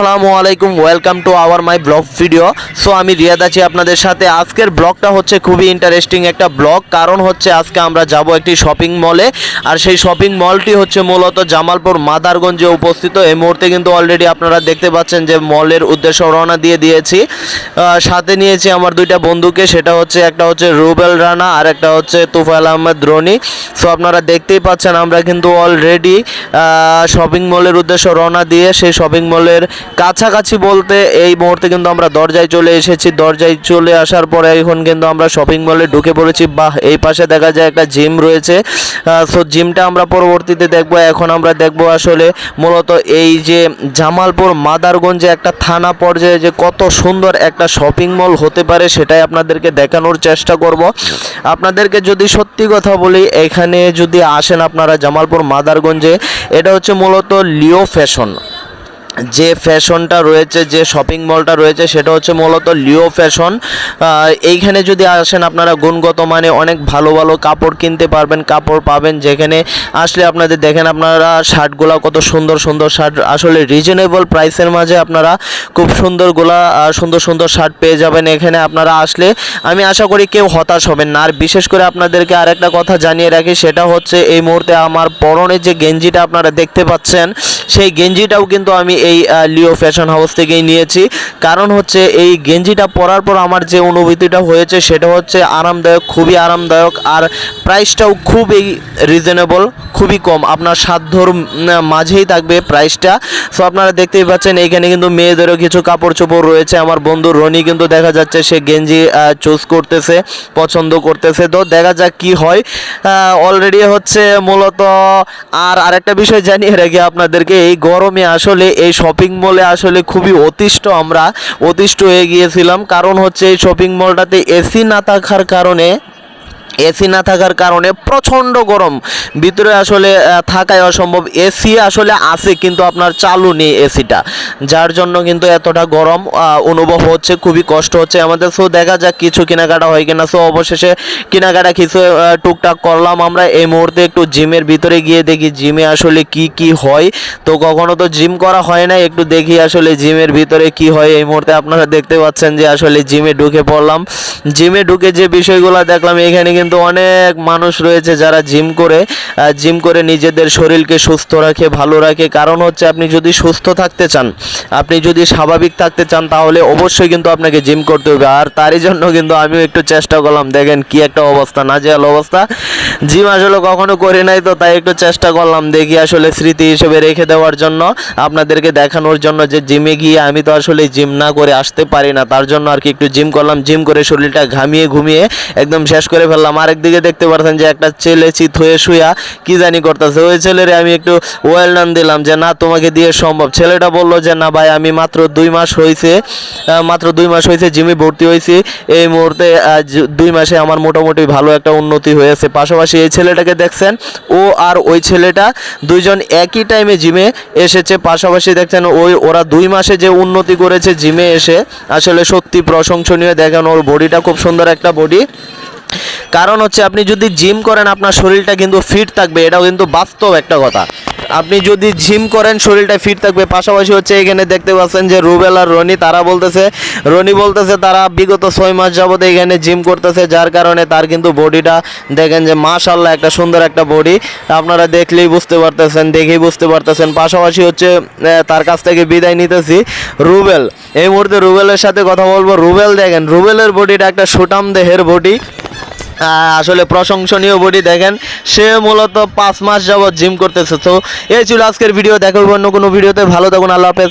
আসসালামু আলাইকুম welcome to our my blog video so আমি রিয়াদ আছি আপনাদের সাথে। আজকের ব্লগটা হচ্ছে খুবই ইন্টারেস্টিং একটা ব্লগ কারণ হচ্ছে আজকে আমরা যাব একটি শপিং মলে আর সেই শপিং মলটি হচ্ছে মূলত জামালপুর মাদারগঞ্জে উপস্থিত। এই মুহূর্তে কিন্তু অলরেডি আপনারা দেখতে পাচ্ছেন যে মলের উদ্দেশ্য রওনা দিয়ে দিয়েছি। সাথে নিয়েছি আমার দুইটা বন্ধুকে। সেটা হচ্ছে একটা হচ্ছে রুবেল রানা আর একটা হচ্ছে তুফাইল আহমেদ রনি। সো আপনারা দেখতেই পাচ্ছেন আমরা কিন্তু অলরেডি শপিং মলের উদ্দেশ্য রওনা দিয়ে সেই শপিং মলের কাছাকাছি বলতে এই মুহূর্তে কিন্তু আমরা দরজায় চলে এসেছি। দরজায় চলে আসার পরে এখন কিন্তু আমরা শপিং মলে ঢুকে পড়েছি। বাহ, এই পাশে দেখা যায় একটা জিম রয়েছে। সো জিমটা আমরা পরবর্তীতে দেখব। এখন আমরা দেখব আসলে মূলত এই যে জামালপুর মাদারগঞ্জে একটা থানা পর্যায়ে যে কত সুন্দর একটা শপিং মল হতে পারে সেটাই আপনাদেরকে দেখানোর চেষ্টা করব। আপনাদেরকে যদি সত্যি কথা বলি, এখানে যদি আসেন আপনারা জামালপুর মাদারগঞ্জে, এটা হচ্ছে মূলত লিও ফ্যাশন। যে ফ্যাশনটা রয়েছে, যে শপিং মলটা রয়েছে, সেটা হচ্ছে মূলত লিও ফ্যাশন। এইখানে যদি আসেন আপনারা গুণগত মানে অনেক ভালো ভালো কাপড় কিনতে পারবেন, কাপড় পাবেন যেখানে আসলে আপনাদের দেখেন আপনারা শার্টগুলো কত সুন্দর সুন্দর শার্ট। আসলে রিজনেবল প্রাইসের মাঝে আপনারা খুব সুন্দরগুলা সুন্দর সুন্দর শার্ট পেয়ে যাবেন এখানে আপনারা আসলে। আমি আশা করি কেউ হতাশ হবেন না। আর বিশেষ করে আপনাদেরকে আরেকটা কথা জানিয়ে রাখি, সেটা হচ্ছে এই মুহূর্তে আমার পরনে যে গেঞ্জিটা আপনারা দেখতে পাচ্ছেন, সেই গেঞ্জিটাও কিন্তু আমি এই লিও ফ্যাশন হাউস থেকেই নিয়েছি। কারণ হচ্ছে এই গেঞ্জিটা পরার পর আমার যে অনুভূতিটা হয়েছে, সেটা হচ্ছে আরামদায়ক, খুবই আরামদায়ক আর প্রাইসটাও খুবই রিজনেবল খুবই কম। আপনার সাধ্যর মাঝেই থাকবে প্রাইসটা সো আপনারা দেখতেই পাচ্ছেন, এইখানে কিন্তু মেয়েদেরও কিছু কাপড় চোপড় রয়েছে। আমার বন্ধু রনি কিন্তু দেখা যাচ্ছে, সে গেঞ্জি চুজ করতেছে, পছন্দ করতেছে। তো দেখা যাক কি হয়। অলরেডি হচ্ছে মূলত, আর আরেকটা বিষয় জানিয়ে রাখি আপনাদেরকে, এই গরমে আসলে এই শপিং মলে আসলে খুবই অতিষ্ঠ আমরা, অতিষ্ঠ হয়ে গিয়েছিলাম। কারণ হচ্ছে এই শপিং মলটাতে এসি না থাকার কারণে এসি না থাকার কারণে প্রচণ্ড গরম। ভিতরে আসলে থাকাই অসম্ভব। এসি আসলে আছে, কিন্তু আপনার চালু নেই এসিটা যার জন্য কিন্তু এতটা গরম অনুভব হচ্ছে, খুবই কষ্ট হচ্ছে আমাদের। সো দেখা যাক কিছু কেনাকাটা হয় কিনা। সো অবশেষে কেনাকাটা কিছু টুকটাক করলাম আমরা। এই মুহূর্তে একটু জিমের ভিতরে গিয়ে দেখি জিমে আসলে কি কি হয়। তো কখনো তো জিম করা হয় না একটু দেখি আসলে জিমের ভিতরে কি হয়। এই মুহূর্তে আপনারা দেখতে পাচ্ছেন যে আসলে জিমে ঢুকে পড়লাম। জিমে ঢুকে যে বিষয়গুলো দেখলাম, এখানে কিন্তু অনেক মানুষ রয়েছে যারা জিম করে জিম করে নিজেদের শরীরকে সুস্থ রাখে, ভালো রাখে। কারণ হচ্ছে আপনি যদি সুস্থ থাকতে চান, আপনি যদি স্বাভাবিক থাকতে চান, তাহলে অবশ্যই কিন্তু আপনাকে জিম করতে হবে। আর তারই জন্য কিন্তু আমিও একটু চেষ্টা করলাম। দেখেন কি একটা অবস্থা না নাজেহাল অবস্থা। জিম আসলে কখনো করি নাই তো, তাই একটু চেষ্টা করলাম দেখি আসলে স্মৃতি হিসেবে রেখে দেওয়ার জন্য, আপনাদেরকে দেখানোর জন্য যে জিমে গিয়ে আমি তো আসলে জিম না করে আসতে পারি না। তার জন্য আর কি একটু জিম করলাম। জিম করে শরীরটা ঘামিয়ে ঘুমিয়ে একদম শেষ করে ফেললাম। আরেকদিকে দেখতে পারছেন যে একটা ছেলে চিত হয়ে শুয়া কি জানি করতেছে। ওই ছেলেরে আমি একটু ওয়েল ডান দিলাম যে, না, তোমাকে দিয়ে সম্ভব। ছেলেটা বলল যে, না ভাই, আমি মাত্র দুই মাস হয়েছে মাত্র দুই মাস হয়েছে জিমে ভর্তি হয়েছি এই মুহূর্তে দুই মাসে আমার মোটামুটি ভালো একটা উন্নতি হয়েছে। পাশাপাশি এই ছেলেটাকে দেখছেন, ও আর ওই ছেলেটা দুইজন একই টাইমে জিমে এসেছে। পাশাপাশি দেখছেন, ওই, ওরা দুই মাসে যে উন্নতি করেছে জিমে এসে, আসলে সত্যি প্রশংসনীয়। দেখেন, ওর বডিটা খুব সুন্দর একটা বডি কারণ হচ্ছে আপনি যদি জিম করেন, আপনার শরীরটা কিন্তু ফিট থাকবে, এটাও কিন্তু বাস্তব একটা কথা। আপনি যদি জিম করেন, শরীরটা ফিট থাকবে, পাশাপাশি হচ্ছে এখানে দেখতে পাচ্ছেন যে রুবেল আর রনি, তারা বলতেছে, রনি বলতেছে তারা বিগত ছয় মাস যাবত এখানে জিম করতেছে, যার কারণে তার কিন্তু বডিটা দেখেন যে মাশাল্লাহ একটা সুন্দর একটা বডি। আপনারা দেখলেই বুঝতে পারতেছেন, দেখেই বুঝতে পারতেছেন। পাশাপাশি হচ্ছে তার কাছ থেকে বিদায় নিতেছি রুবেল। এই মুহূর্তে রুবেলের সাথে কথা বলব। রুবেল দেখেন, রুবেলের বডিটা একটা সুটাম দেহের বডি। আসলে প্রশংসনীয় বডি দেখেন। সে মূলত পাঁচ মাস যাবৎ জিম করতেছে। তো এই ছিল আজকের ভিডিও দেখো অন্য কোনো ভিডিওতে ভালো থাকুন। আল্লাহ হাফেজ।